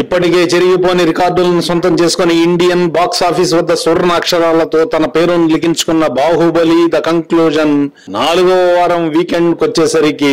ఇప్పటికే చెరిగిపోని రికార్డులను సొంతం చేసుకుని ఇండియన్ బాక్స్ ఆఫీస్ వద్ద సువర్ణ అక్షరాలతో తన పేరును లిఖించుకున్న బాహుబలి ద కంక్లూజన్ నాలుగవ వారం వీకెండ్ వచ్చేసరికి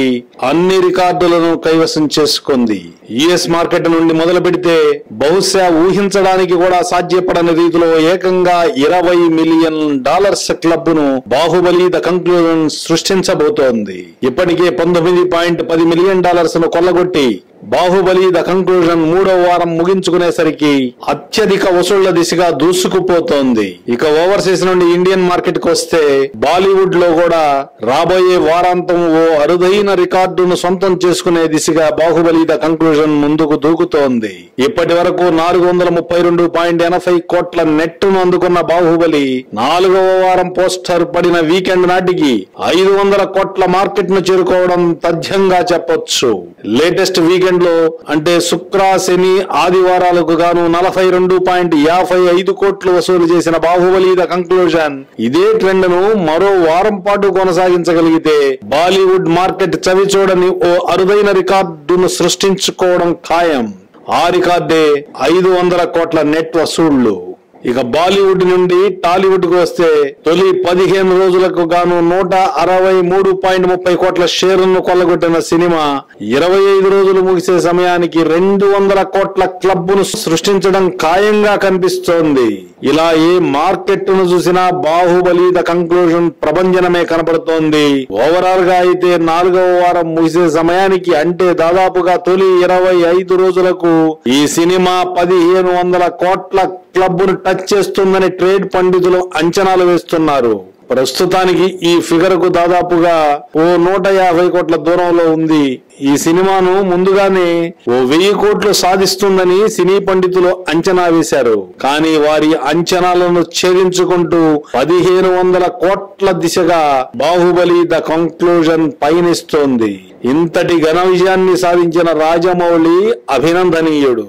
అన్ని రికార్డులను కైవసం చేసుకుంది. యుఎస్ మార్కెట్ నుండి మొదలు పెడితే బహుశా ఊహించడానికి కూడా సాధ్యపడని రీతిలో ఏకంగా ఇరవై మిలియన్ డాలర్స్ క్లబ్ను బాహుబలి ద కంక్లూజన్ సృష్టించబోతోంది. ఇప్పటికే పంతొమ్మిది పాయింట్ పది మిలియన్ డాలర్స్ను కొల్లగొట్టి బాహుబలి ద కంక్లూజన్ మూడో వారం ముగించుకునేసరికి అత్యధిక వసూళ్ళ దిశగా దూసుకుపోతోంది. ఇక ఓవర్సీస్ నుండి ఇండియన్ మార్కెట్కు వస్తే బాలీవుడ్లో కూడా రాబోయే వారాంతం ఓ అరుదైన రికార్డును సొంతం చేసుకునే దిశగా బాహుబలి ద కంక్లూజన్ ముందుకు దూకుతోంది. ఇప్పటి వరకు నాలుగు వందల ముప్పై రెండు పాయింట్ ఎనభై కోట్ల నెట్టును అందుకున్న బాహుబలి నాలుగవ వారం పోస్టర్ పడిన వీకెండ్ నాటికి ఐదు వందల కోట్ల మార్కెట్ను చేరుకోవడం తథ్యంగా చెప్పొచ్చు. లేటెస్ట్ వీకెండ్ లో అంటే శుక్ర శని ఆదివారాలకు గాను నలభై రెండు పాయింట్ యాభై ఐదు కోట్లు వసూలు చేసిన బాహుబలి ద కంక్లూజన్. ఇదే ట్రెండ్ను మరో వారం పాటు కొనసాగించగలిగితే బాలీవుడ్ మార్కెట్ చవి చూడని ఓ అరుదైన రికార్డును సృష్టించుకోవడం ఖాయం. ఆ రికార్డే ఐదు వందల కోట్ల నెట్ వసూళ్ళు. ఇక బాలీవుడ్ నుండి టాలీవుడ్కు వస్తే తొలి పదిహేను రోజులకు గాను నూట అరవై మూడు పాయింట్ ముప్పై కోట్ల షేర్లను కొల్లగొట్టిన సినిమా ఇరవై ఐదు రోజులు ముగిసే సమయానికి రెండు వందల కోట్ల క్లబ్ను సృష్టించడం ఖాయంగా కనిపిస్తోంది. ఇలా ఏ మార్కెట్ను చూసినా బాహుబలి ద కంక్లూజన్ ప్రభంజనమే కనబడుతోంది ఓవరాల్గా అయితే నాలుగవ వారం ముగిసే సమయానికి అంటే దాదాపుగా తొలి ఇరవై ఐదు రోజులకు ఈ సినిమా పదిహేను వందల కోట్ల క్లబ్ను టచ్ చేస్తుందని ట్రేడ్ పండితులు అంచనాలు వేస్తున్నారు. ప్రస్తుతానికి ఈ ఫిగర్కు దాదాపుగా ఓ నూట యాభై కోట్ల దూరంలో ఉంది. ఈ సినిమాను ముందుగానే ఓ వెయ్యి కోట్లు సాధిస్తుందని సినీ పండితులు అంచనా వేశారు. కానీ వారి అంచనాలను ఛేదించుకుంటూ పదిహేను వందల కోట్ల దిశగా బాహుబలి ద కంక్లూజన్ పయనిస్తోంది. ఇంతటి ఘన విజయాన్ని సాధించిన రాజమౌళి అభినందనీయుడు.